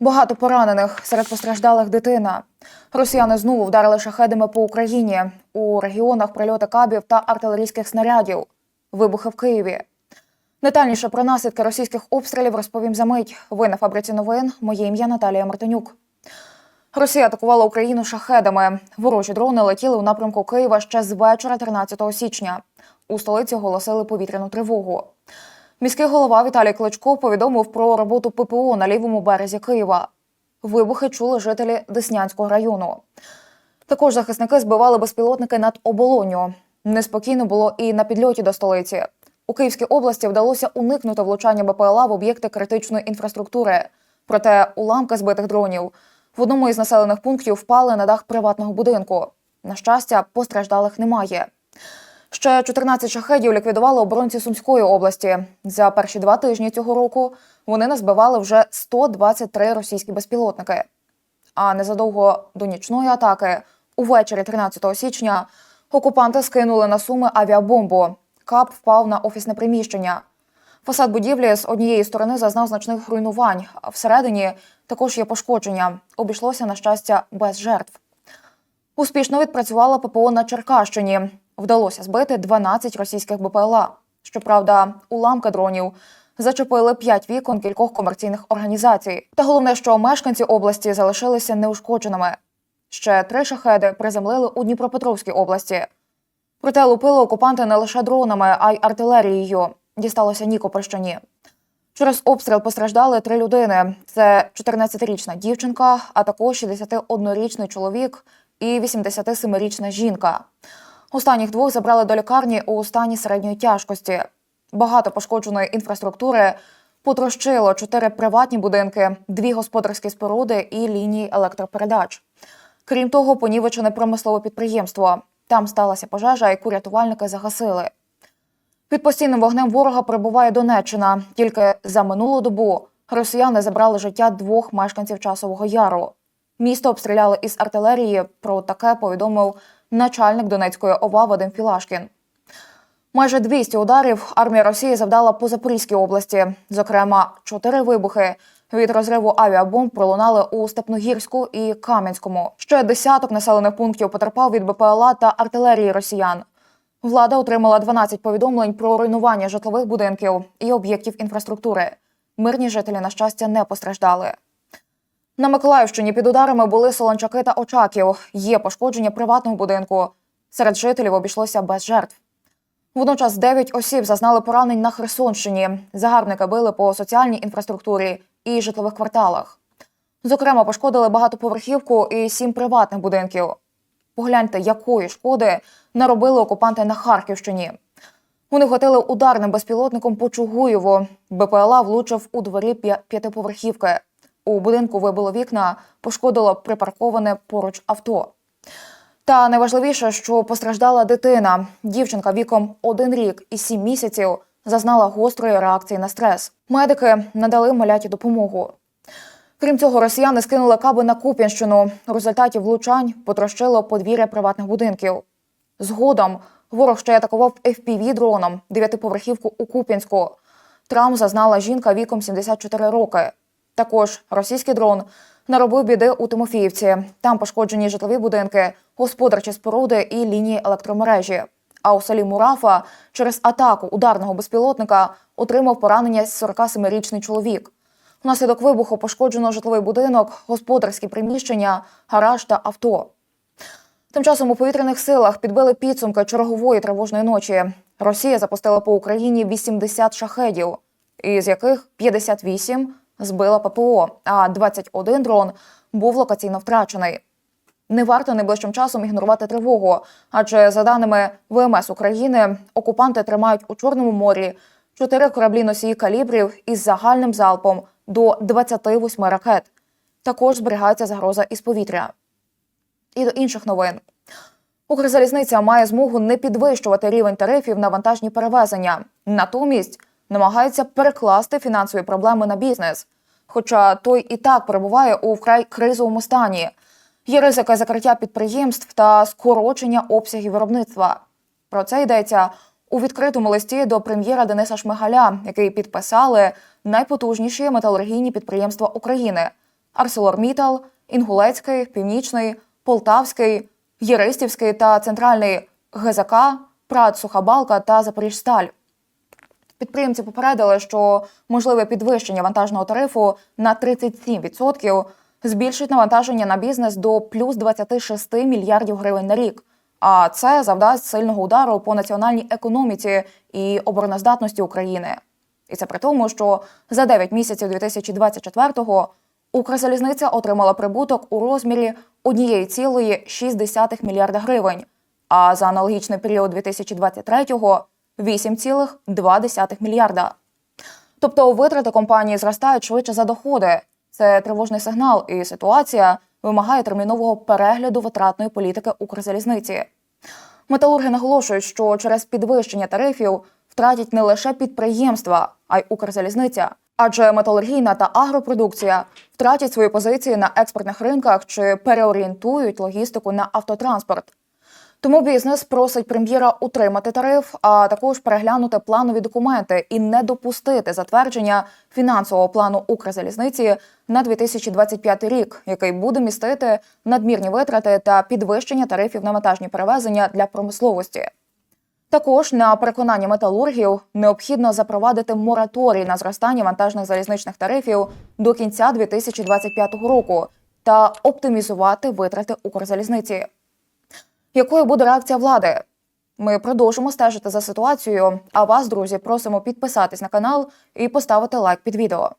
Багато поранених серед постраждалих дитина. Росіяни знову вдарили шахедами по Україні у регіонах прильоти кабів та артилерійських снарядів. Вибухи в Києві. Детальніше про наслідки російських обстрілів розповім за мить. Ви на фабриці новин. Моє ім'я Наталія Мартинюк. Росія атакувала Україну шахедами. Ворожі дрони летіли у напрямку Києва ще з вечора 13 січня. У столиці оголосили повітряну тривогу. Міський голова Віталій Кличко повідомив про роботу ППО на лівому березі Києва. Вибухи чули жителі Деснянського району. Також захисники збивали безпілотники над оболонню. Неспокійно було і на підльоті до столиці. У Київській області вдалося уникнути влучання БПЛА в об'єкти критичної інфраструктури. Проте уламки збитих дронів в одному із населених пунктів впали на дах приватного будинку. На щастя, постраждалих немає. Ще 14 шахедів ліквідували оборонці Сумської області. За перші два тижні цього року вони назбивали вже 123 російські безпілотники. А незадовго до нічної атаки, увечері 13 січня, окупанти скинули на суми авіабомбу. Кап впав на офісне приміщення. Фасад будівлі з однієї сторони зазнав значних руйнувань, а всередині також є пошкодження. Обійшлося, на щастя, без жертв. Успішно відпрацювала ППО на Черкащині. Вдалося збити 12 російських БПЛА. Щоправда, уламки дронів зачепили 5 вікон кількох комерційних організацій. Та головне, що мешканці області залишилися неушкодженими. Ще три шахеди приземлили у Дніпропетровській області. Проте лупили окупанти не лише дронами, а й артилерією. Дісталося Нікопольщині. Через обстріл постраждали три людини: це 14-річна дівчинка, а також 61-річний чоловік і 87-річна жінка. Останніх двох забрали до лікарні у стані середньої тяжкості. Багато пошкодженої інфраструктури потрощило чотири приватні будинки, дві господарські споруди і лінії електропередач. Крім того, понівечене промислове підприємство. Там сталася пожежа, яку рятувальники загасили. Під постійним вогнем ворога перебуває Донеччина. Тільки за минулу добу росіяни забрали життя двох мешканців часового яру. Місто обстріляли із артилерії. Про таке повідомив начальник Донецької ОВА Вадим Філашкін. Майже 200 ударів армія Росії завдала по Запорізькій області. Зокрема, чотири вибухи від розриву авіабомб пролунали у Степногірську і Кам'янському. Ще десяток населених пунктів потерпав від БПЛА та артилерії росіян. Влада отримала 12 повідомлень про руйнування житлових будинків і об'єктів інфраструктури. Мирні жителі, на щастя, не постраждали. На Миколаївщині під ударами були Солончаки та Очаків. Є пошкодження приватного будинку. Серед жителів обійшлося без жертв. Водночас 9 осіб зазнали поранень на Херсонщині. Загарбники били по соціальній інфраструктурі і житлових кварталах. Зокрема, пошкодили багатоповерхівку і сім приватних будинків. Погляньте, якої шкоди наробили окупанти на Харківщині. Вони хотіли ударним безпілотником по Чугуєву. БПЛА влучив у дворі п'ятиповерхівки. У будинку вибило вікна, пошкодило припарковане поруч авто. Та найважливіше, що постраждала дитина. Дівчинка віком один рік і сім місяців зазнала гострої реакції на стрес. Медики надали маляті допомогу. Крім цього, росіяни скинули каби на Куп'янщину. У результаті влучань потрощило подвір'я приватних будинків. Згодом ворог ще атакував fpv дроном дев'ятиповерхівку у Куп'янську. Травм зазнала жінка віком 74 роки. Також російський дрон наробив біди у Тимофіївці. Там пошкоджені житлові будинки, господарчі споруди і лінії електромережі. А у селі Мурафа через атаку ударного безпілотника отримав поранення 47-річний чоловік. Внаслідок вибуху пошкоджено житловий будинок, господарські приміщення, гараж та авто. Тим часом у повітряних силах підбили підсумки чергової тривожної ночі. Росія запустила по Україні 80 шахедів, із яких 58 збила ППО, а 21 дрон був локаційно втрачений. Не варто найближчим часом ігнорувати тривогу, адже за даними ВМС України, окупанти тримають у Чорному морі чотири кораблі носії калібрів із загальним залпом до 28 ракет. Також зберігається загроза із повітря. І до інших новин. Укрзалізниця має змогу не підвищувати рівень тарифів на вантажні перевезення. Натомість намагається перекласти фінансові проблеми на бізнес. Хоча той і так перебуває у вкрай кризовому стані. Є ризики закриття підприємств та скорочення обсягів виробництва. Про це йдеться у відкритому листі до прем'єра Дениса Шмигаля, який підписали найпотужніші металургійні підприємства України: ArcelorMittal, Інгулецький, Північний, Полтавський, Єристівський та Центральний ГЗК, Прат Сухабалка та Запоріжсталь. Підприємці попередили, що можливе підвищення вантажного тарифу на 37% збільшить навантаження на бізнес до плюс 26 мільярдів гривень на рік. А це завдасть сильного удару по національній економіці і обороноздатності України. І це при тому, що за 9 місяців 2024-го Укрзалізниця отримала прибуток у розмірі 1,6 мільярда гривень, а за аналогічний період 2023-го – 8,2 мільярда. Тобто витрати компанії зростають швидше за доходи. Це тривожний сигнал, і ситуація вимагає термінового перегляду витратної політики Укрзалізниці. Металурги наголошують, що через підвищення тарифів втратять не лише підприємства, а й Укрзалізниця. Адже металургійна та агропродукція втратять свої позиції на експортних ринках чи переорієнтують логістику на автотранспорт. Тому бізнес просить прем'єра утримати тариф, а також переглянути планові документи і не допустити затвердження фінансового плану Укрзалізниці на 2025 рік, який буде містити надмірні витрати та підвищення тарифів на вантажні перевезення для промисловості. Також на переконання металургів необхідно запровадити мораторій на зростання вантажних залізничних тарифів до кінця 2025 року та оптимізувати витрати Укрзалізниці. Якою буде реакція влади? Ми продовжимо стежити за ситуацією. А вас, друзі, просимо підписатись на канал і поставити лайк під відео.